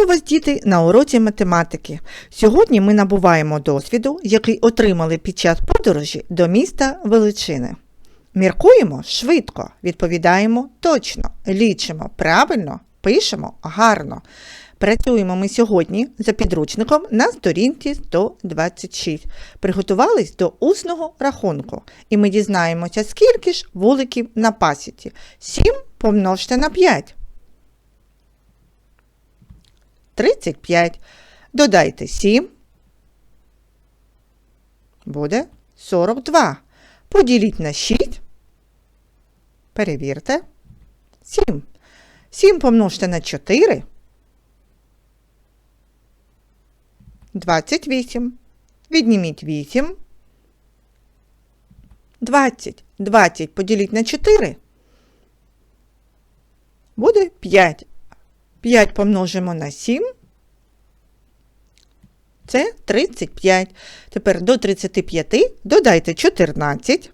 Вітаю вас, діти, на уроці математики. Сьогодні ми набуваємо досвіду, який отримали під час подорожі до міста Величини. Міркуємо швидко, відповідаємо точно, лічимо правильно, пишемо гарно. Працюємо ми сьогодні за підручником на сторінці 126. Приготувались до усного рахунку. І ми дізнаємося, скільки ж вуликів на пасіці. 7 помножте на 5. 35. Додайте 7. Буде 42. Поділіть на 6. Перевірте. 7. 7 помножте на 4. 28. Відніміть 8. 20. 20 поділіть на 4. Буде 5. 5 помножимо на 7. Це 35. Тепер до 35 додайте 14.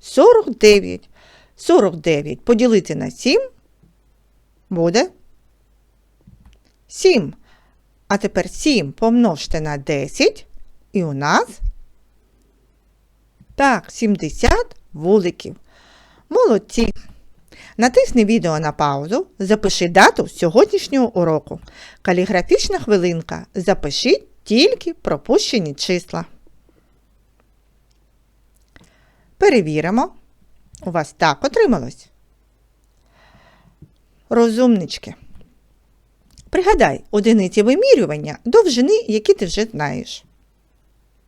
49. 49 поділити на 7 буде 7. А тепер 7 помножте на 10, і у нас так, 70 вуликів. Молодці! Натисни відео на паузу, запиши дату сьогоднішнього уроку. Каліграфічна хвилинка. Запишіть тільки пропущені числа. Перевіримо. У вас так отрималось. Розумнички. Пригадай одиниці вимірювання довжини, які ти вже знаєш.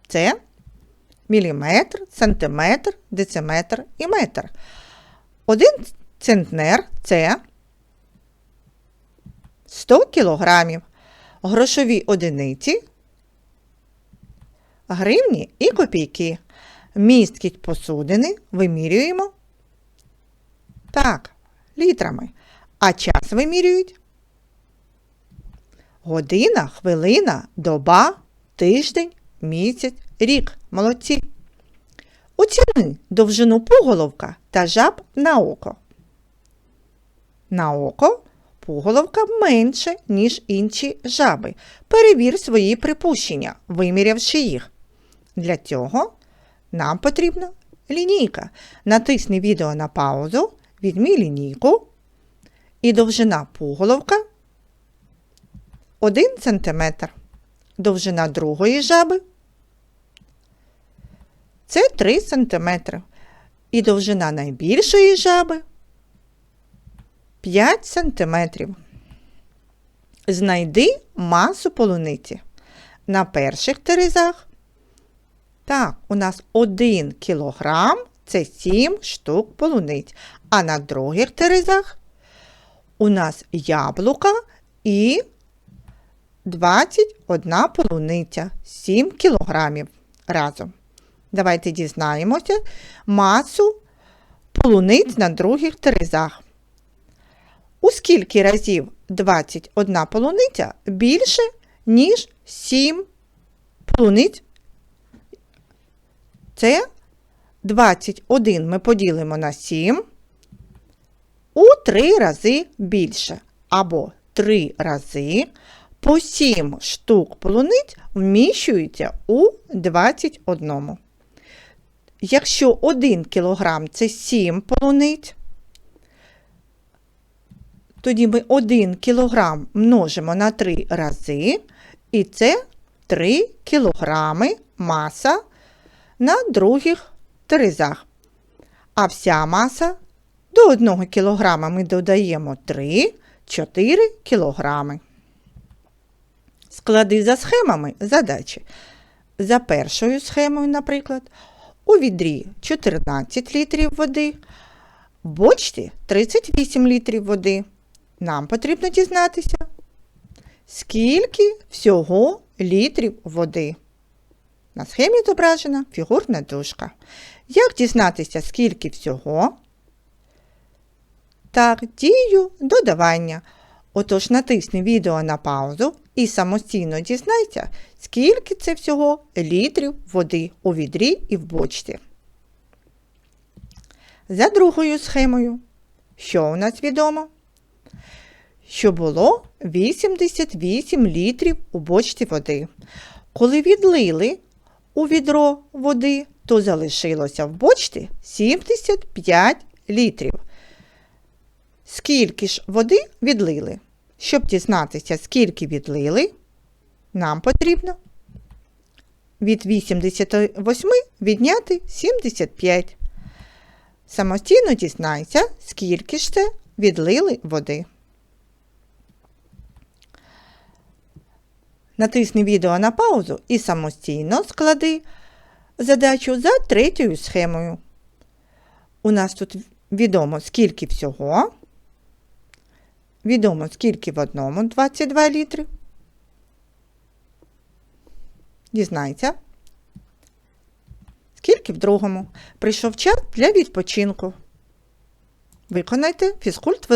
Це міліметр, сантиметр, дециметр і метр. Один центнер це 100 кілограмів. Грошові одиниці, гривні і копійки. Місткість посудини вимірюємо так, літрами. А час вимірюють година, хвилина, доба, тиждень, місяць, рік. Молодці. Оціни довжину пуголовка та жаб на око. На око пуголовка менше, ніж інші жаби. Перевір свої припущення, вимірявши їх. Для цього нам потрібна лінійка. Натисни відео на паузу, візьми лінійку і довжина пуголовка 1 см. Довжина другої жаби це 3 см. І довжина найбільшої жаби 5 см. Знайди масу полуниці. На перших терезах. Так, у нас 1 кілограм це 7 штук полуниць. А на других терезах у нас яблука і 21 полуниця 7 кілограмів разом. Давайте дізнаємося масу полуниць на других терезах. У скільки разів 21 полуниця більше, ніж 7 полуниць? Це 21 ми поділимо на 7 у 3 рази більше. Або 3 рази по 7 штук полуниць вміщується у 21. Якщо 1 кг це 7 полуниць, тоді ми 1 кг множимо на 3 рази, і це 3 кг маса на других терезах. А вся маса до 1 кг ми додаємо 3, 4 кг. Склади за схемами задачі. За першою схемою, наприклад, у відрі 14 літрів води, в бочці 38 літрів води. Нам потрібно дізнатися, скільки всього літрів води. На схемі зображена фігурна дужка. Як дізнатися, скільки всього? Так, дію додавання. Отож натисни відео на паузу і самостійно дізнайся, скільки це всього літрів води у відрі і в бочці. За другою схемою, що у нас відомо? Що було 88 літрів у бочці води. Коли відлили у відро води, то залишилося в бочці 75 літрів. Скільки ж води відлили? Щоб дізнатися, скільки відлили, нам потрібно від 88 відняти 75. Самостійно дізнайся, скільки ж це відлили води. Натисни відео на паузу і самостійно склади задачу за третьою схемою. У нас тут відомо, скільки всього. Відомо, скільки в одному 22 літри. Дізнайся. Скільки в другому. Прийшов час для відпочинку. Виконайте фізкульт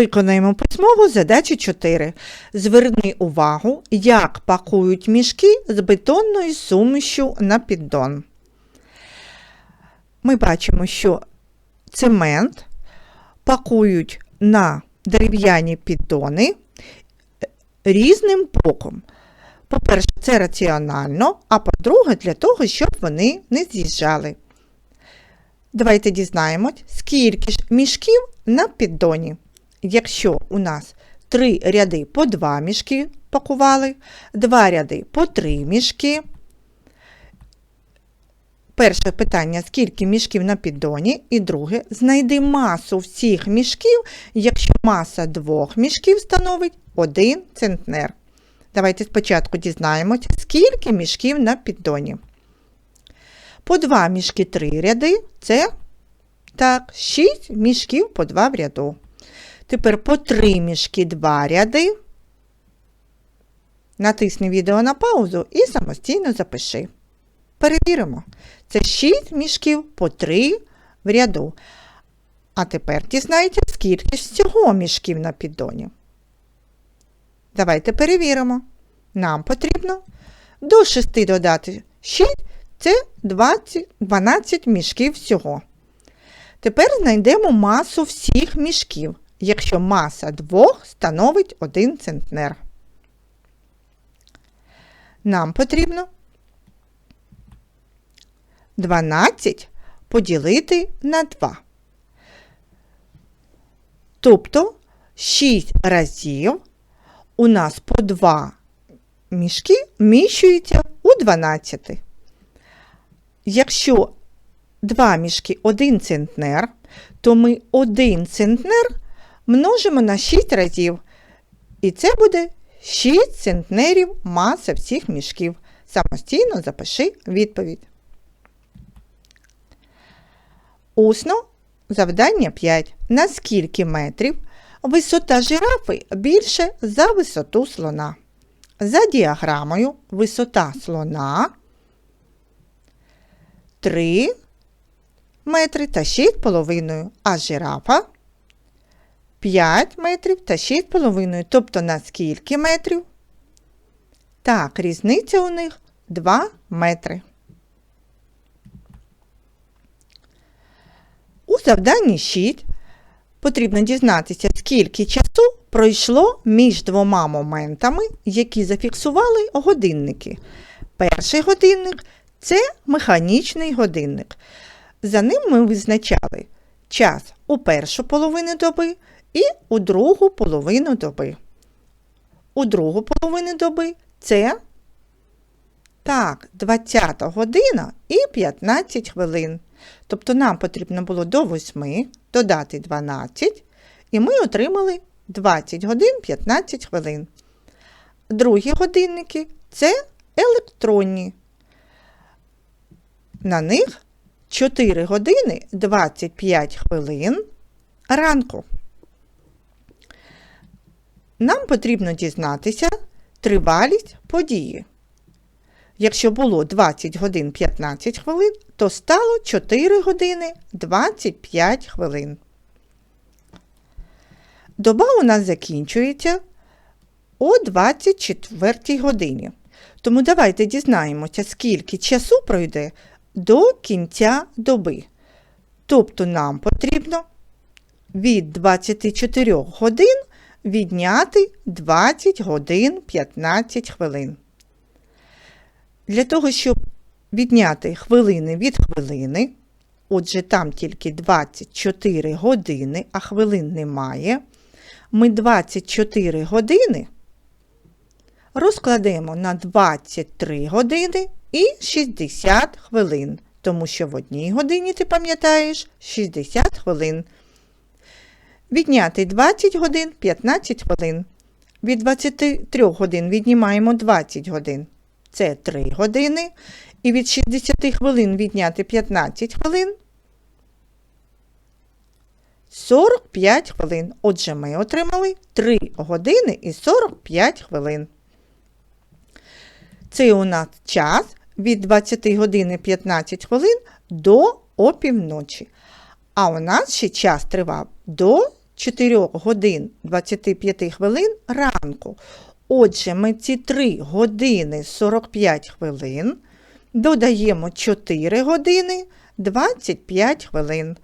Виконаємо письмову задачу 4. Зверни увагу, як пакують мішки з бетонною сумішю на піддон. Ми бачимо, що цемент пакують на дерев'яні піддони різним боком. По-перше, це раціонально, а по-друге, для того, щоб вони не з'їжджали. Давайте дізнаємось, скільки ж мішків на піддоні. Якщо у нас три ряди по два мішки пакували, два ряди по три мішки. Перше питання, скільки мішків на піддоні, і друге, знайди масу всіх мішків, якщо маса двох мішків становить 1 центнер. Давайте спочатку дізнаємось, скільки мішків на піддоні. По два мішки три ряди це так, 6 мішків по два в ряду. Тепер по три мішки два ряди. Натисни відео на паузу і самостійно запиши. Перевіримо. Це 6 мішків по 3 в ряду. А тепер дізнайте, скільки ж всього мішків на піддоні. Давайте перевіримо. Нам потрібно до 6 додати 6 це 20, 12 мішків всього. Тепер знайдемо масу всіх мішків, якщо маса двох становить 1 центнер. Нам потрібно 12 поділити на 2. Тобто 6 разів у нас по 2 мішки вміщуються у 12. Якщо 2 мішки 1 центнер, то ми 1 центнер множимо на 6 разів. І це буде 6 центнерів маса всіх мішків. Самостійно запиши відповідь. Усно завдання 5. На скільки метрів висота жирафи більше за висоту слона? За діаграмою висота слона 3 метри та 6,5, а жирафа 5 метрів та 6,5. Тобто на скільки метрів? Так, різниця у них 2 метри. У завданні 6 потрібно дізнатися, скільки часу пройшло між двома моментами, які зафіксували годинники. Перший годинник Це механічний годинник. За ним ми визначали час у першу половину доби і у другу половину доби. У другу половину доби це так, 20 година і 15 хвилин. Тобто нам потрібно було до 8 додати 12, і ми отримали 20 годин 15 хвилин. Другі годинники це електронні. На них 4 години 25 хвилин ранку. Нам потрібно дізнатися тривалість події. Якщо було 20 годин 15 хвилин, то стало 4 години 25 хвилин. Доба у нас закінчується о 24 годині. Тому давайте дізнаємося, скільки часу пройде до кінця доби. Тобто нам потрібно від 24 годин відняти 20 годин 15 хвилин. Для того, щоб відняти хвилини від хвилини, отже, там тільки 24 години, а хвилин немає, ми 24 години розкладемо на 23 години і 60 хвилин, тому що в одній годині, ти пам'ятаєш, 60 хвилин. Відняти 20 годин 15 хвилин. Від 23 годин віднімаємо 20 годин. Це 3 години. І від 60 хвилин відняти 15 хвилин. 45 хвилин. Отже, ми отримали 3 години і 45 хвилин. Це у нас час від 20 години 15 хвилин до опівночі. А у нас ще час тривав до 4 годин 25 хвилин ранку. Отже, ми ці 3 години 45 хвилин додаємо 4 години 25 хвилин.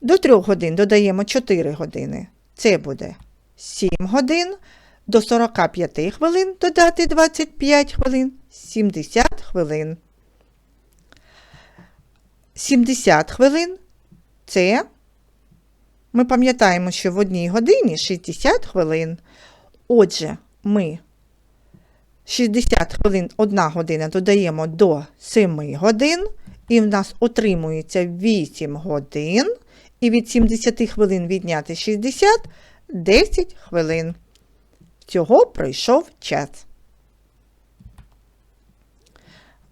До 3 годин додаємо 4 години. Це буде 7 годин. До 45 хвилин додати 25 хвилин 70 хвилин. 70 хвилин це ми пам'ятаємо, що в одній годині 60 хвилин. Отже, ми 60 хвилин 1 година додаємо до 7 годин, і в нас отримується 8 годин. І від 70 хвилин відняти 60 10 хвилин. Всього пройшов час.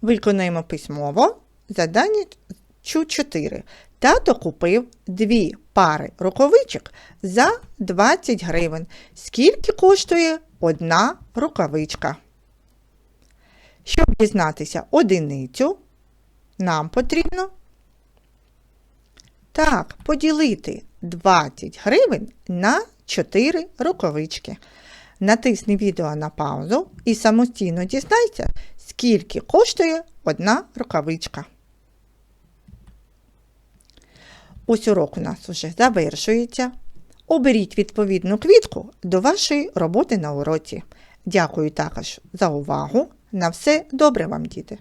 Виконаємо письмово задання Чу 4. Тато купив дві пари рукавичок за 20 гривень. Скільки коштує одна рукавичка? Щоб дізнатися одиницю, нам потрібно так, поділити 20 гривень на 4 рукавички. Натисни відео на паузу і самостійно дізнайся, скільки коштує одна рукавичка. Ось урок у нас уже завершується. Оберіть відповідну квітку до вашої роботи на уроці. Дякую також за увагу. На все добре вам, діти!